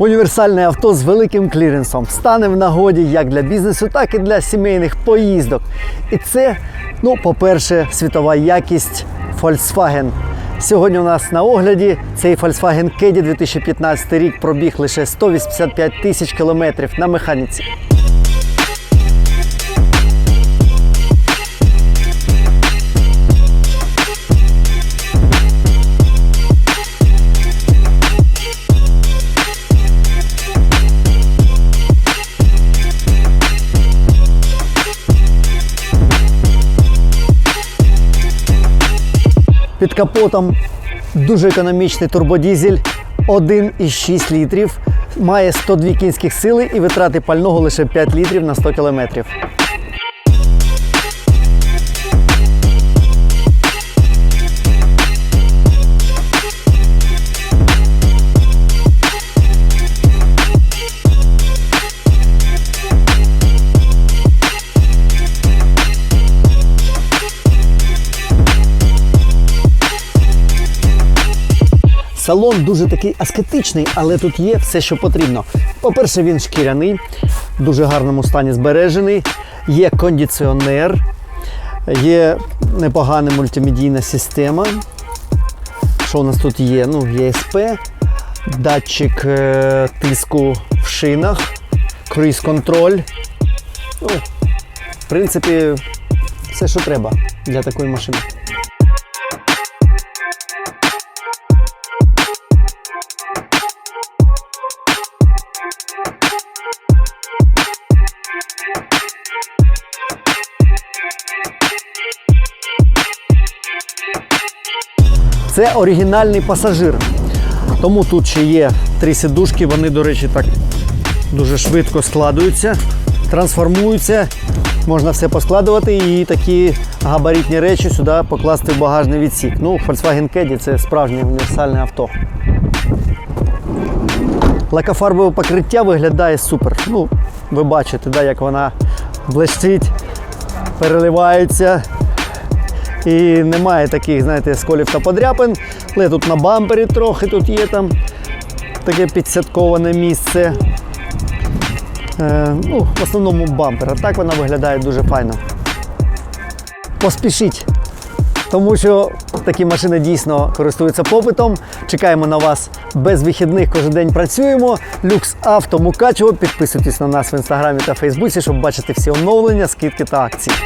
Універсальне авто з великим кліренсом стане в нагоді як для бізнесу, так і для сімейних поїздок. І це, ну, по-перше, світова якість Volkswagen. Сьогодні у нас на огляді цей Volkswagen Caddy 2015 рік пробіг лише 185 тисяч кілометрів на механіці. Під капотом. Дуже економічний турбодізель. 1,6 літрів, має 102 кінських сили і витрати пального лише 5 літрів на 100 кілометрів. Салон дуже такий аскетичний, але тут є все, що потрібно. По-перше, він шкіряний, в дуже гарному стані збережений. Є кондиціонер, є непогана мультимедійна система. Що у нас тут є? Ну, ЄСП, датчик е, тиску в шинах, круїз-контроль. Ну, в принципі, все, що треба для такої машини. Це оригінальний пасажир. Тому тут ще є три сидушки, вони, до речі, так дуже швидко складуються, трансформуються. Можна все поскладувати і такі габаритні речі сюди покласти в багажний відсік. Ну, Volkswagen Caddy це справжнє універсальне авто. Лакофарбове покриття виглядає супер. Ну, ви бачите, да, як вона блищить, переливається. І немає таких, знаєте, сколів та подряпин. Але тут на бампері трохи тут є там таке підсятковане місце. Е, ну, в основному бампер. А так вона виглядає дуже файно. Поспішіть, тому що такі машини дійсно користуються попитом. Чекаємо на вас без вихідних, кожен день працюємо. Люкс Авто Мукачево. Підписуйтесь на нас в інстаграмі та Фейсбуці, щоб бачити всі оновлення, скидки та акції.